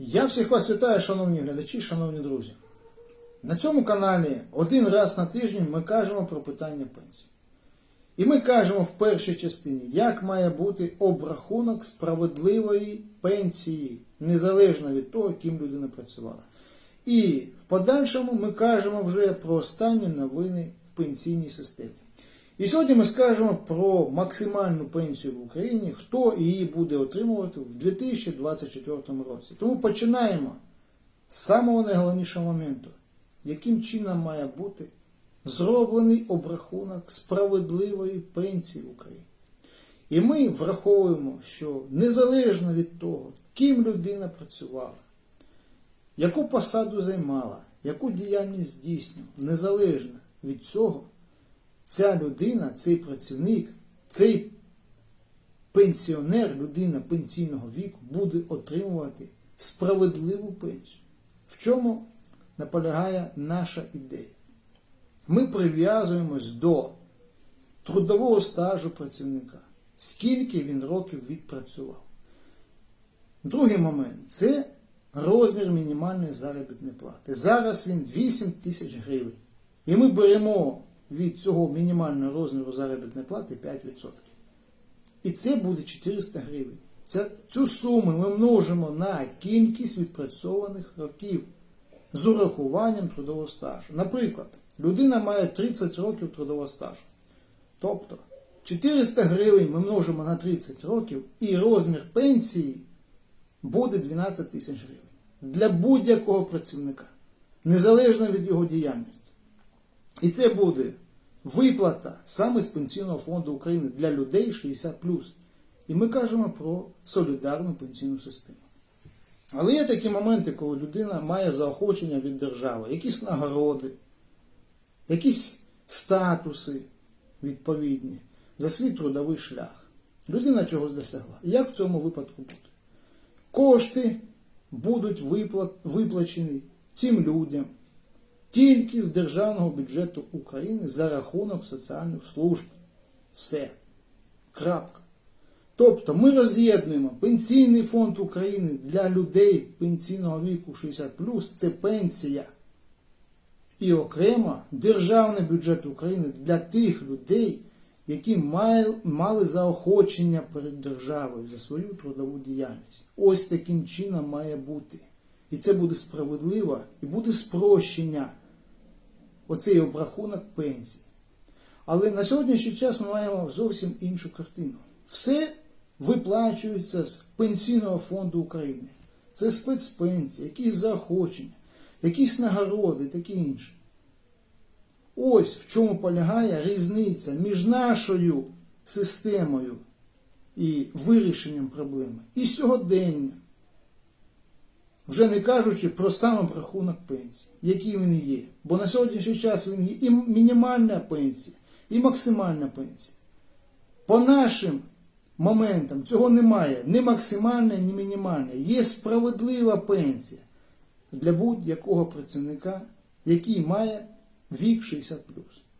Я всіх вас вітаю, шановні глядачі, шановні друзі. На цьому каналі один раз на тиждень ми кажемо про питання пенсії. І ми кажемо в першій частині, як має бути обрахунок справедливої пенсії, незалежно від того, ким людина працювала. І в подальшому ми кажемо вже про останні новини в пенсійній системі. І сьогодні ми скажемо про максимальну пенсію в Україні, хто її буде отримувати в 2024 році. Тому починаємо з самого найголовнішого моменту, яким чином має бути зроблений обрахунок справедливої пенсії в Україні. І ми враховуємо, що незалежно від того, ким людина працювала, яку посаду займала, яку діяльність здійснювала, незалежно від цього, ця людина, цей працівник, цей пенсіонер, людина пенсійного віку буде отримувати справедливу пенсію. В чому наполягає наша ідея? Ми прив'язуємось до трудового стажу працівника, скільки він років відпрацював. Другий момент це розмір мінімальної заробітної плати. Зараз він 8 тисяч гривень. І ми беремо від цього мінімального розміру заробітної плати 5%. І це буде 400 гривень. Цю суму ми множимо на кількість відпрацьованих років з урахуванням трудового стажу. Наприклад, людина має 30 років трудового стажу. Тобто 400 гривень ми множимо на 30 років і розмір пенсії буде 12 тисяч гривень. Для будь-якого працівника, незалежно від його діяльності. І це буде виплата саме з Пенсійного фонду України для людей 60. І ми кажемо про солідарну пенсійну систему. Але є такі моменти, коли людина має заохочення від держави, якісь нагороди, якісь статуси відповідні за свій трудовий шлях. Людина чогось досягла. Як в цьому випадку буде? Кошти будуть виплачені цим людям тільки з державного бюджету України за рахунок соціальних служб. Все. Крапка. Тобто ми роз'єднуємо Пенсійний фонд України для людей пенсійного віку 60 це пенсія. І окремо Державний бюджет України для тих людей, які мали заохочення перед державою за свою трудову діяльність. Ось таким чином має бути. І це буде справедливо і буде спрощення оцей обрахунок пенсії. Але на сьогоднішній час ми маємо зовсім іншу картину. Все виплачується з Пенсійного фонду України. Це спецпенсії, якісь заохочення, якісь нагороди, таке інше. Ось в чому полягає різниця між нашою системою і вирішенням проблеми і сьогодення. Вже не кажучи про сам обрахунок пенсії, який він є. Бо на сьогоднішній час він є і мінімальна пенсія, і максимальна пенсія. По нашим моментам цього немає ні максимальна, ні мінімальна. Є справедлива пенсія для будь-якого працівника, який має вік 60,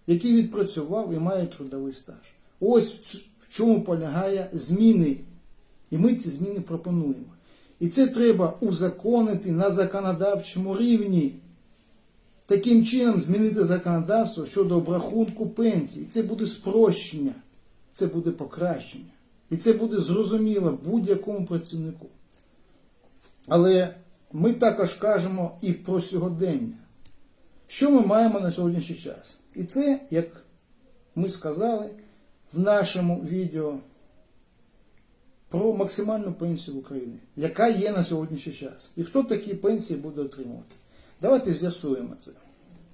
який відпрацював і має трудовий стаж. Ось в чому полягає зміни. І ми ці зміни пропонуємо. І це треба узаконити на законодавчому рівні. Таким чином змінити законодавство щодо обрахунку пенсії. Це буде спрощення, це буде покращення. І це буде зрозуміло будь-якому працівнику. Але ми також кажемо і про сьогодення. Що ми маємо на сьогоднішній час? І це, як ми сказали в нашому відео про максимальну пенсію в Україні, яка є на сьогоднішній час. І хто такі пенсії буде отримувати? Давайте з'ясуємо це.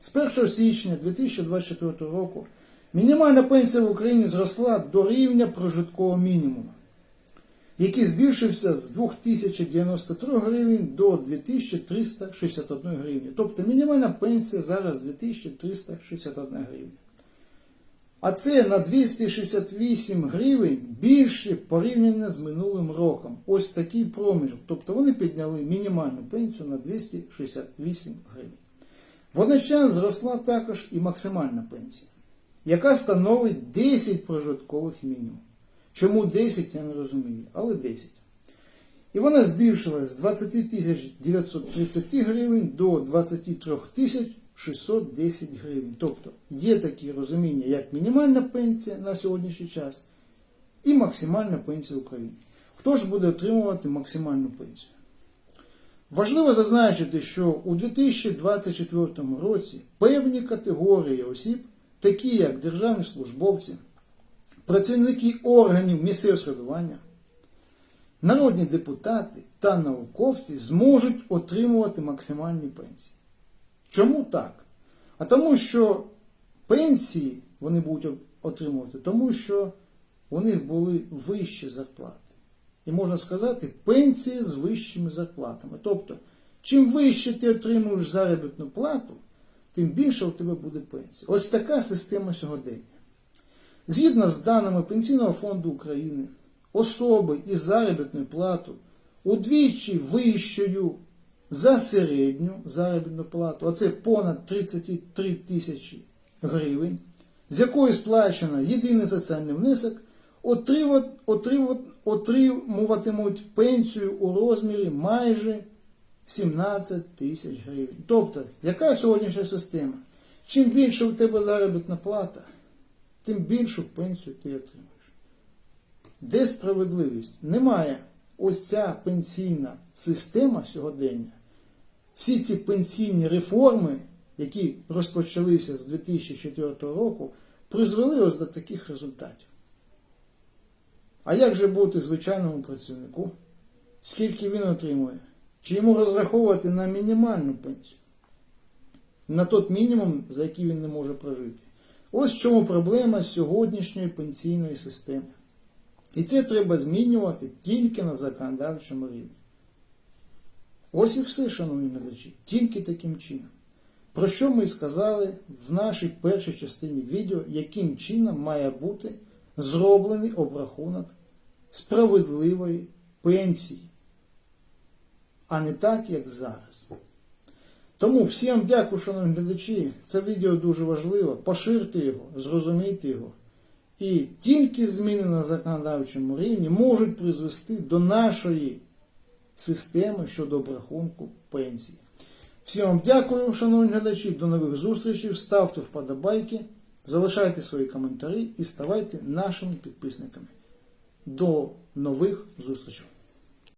З 1 січня 2024 року мінімальна пенсія в Україні зросла до рівня прожиткового мінімуму, який збільшився з 2093 гривень до 2361 гривні. Тобто мінімальна пенсія зараз 2361 гривня. А це на 268 гривень більше порівняно з минулим роком. Ось такий проміжок. Тобто вони підняли мінімальну пенсію на 268 гривень. Водночас зросла також і максимальна пенсія, яка становить 10 прожиткових мінімум. Чому 10, я не розумію, але 10. І вона збільшилась з 20 тисяч 930 гривень до 23 тисяч 610 гривень. Тобто є такі розуміння, як мінімальна пенсія на сьогоднішній час і максимальна пенсія в Україні. Хто ж буде отримувати максимальну пенсію? Важливо зазначити, що у 2024 році певні категорії осіб, такі як державні службовці, працівники органів місцевого самоврядування, народні депутати та науковці зможуть отримувати максимальні пенсії. Чому так? А тому, що пенсії вони будуть отримувати, тому що у них були вищі зарплати. І можна сказати, пенсії з вищими зарплатами. Тобто, чим вище ти отримуєш заробітну плату, тим більше у тебе буде пенсія. Ось така система сьогодення. Згідно з даними Пенсійного фонду України, особи із заробітною платою удвічі вищою за середню заробітну плату, а це понад 33 тисячі гривень, з якої сплачено єдиний соціальний внесок, отримувати, отримувати, отримуватимуть пенсію у розмірі майже 17 тисяч гривень. Тобто, яка сьогоднішня система? Чим більше у тебе заробітна плата, тим більшу пенсію ти отримаєш. Де справедливість? Немає. Ось ця пенсійна система сьогодення, всі ці пенсійні реформи, які розпочалися з 2004 року, призвели ось до таких результатів. А як же бути звичайному працівнику? Скільки він отримує? Чи йому розраховувати на мінімальну пенсію? На той мінімум, за який він не може прожити. Ось в чому проблема сьогоднішньої пенсійної системи. І це треба змінювати тільки на законодавчому рівні. Ось і все, шановні глядачі, тільки таким чином. Про що ми сказали в нашій першій частині відео, яким чином має бути зроблений обрахунок справедливої пенсії, а не так, як зараз. Тому всім дякую, шановні глядачі. Це відео дуже важливо. Поширте його, зрозумійте його. І тільки зміни на законодавчому рівні можуть призвести до нашої системи щодо обрахунку пенсії. Всім вам дякую, шановні глядачі, до нових зустрічей. Ставте вподобайки, залишайте свої коментарі і ставайте нашими підписниками. До нових зустрічей!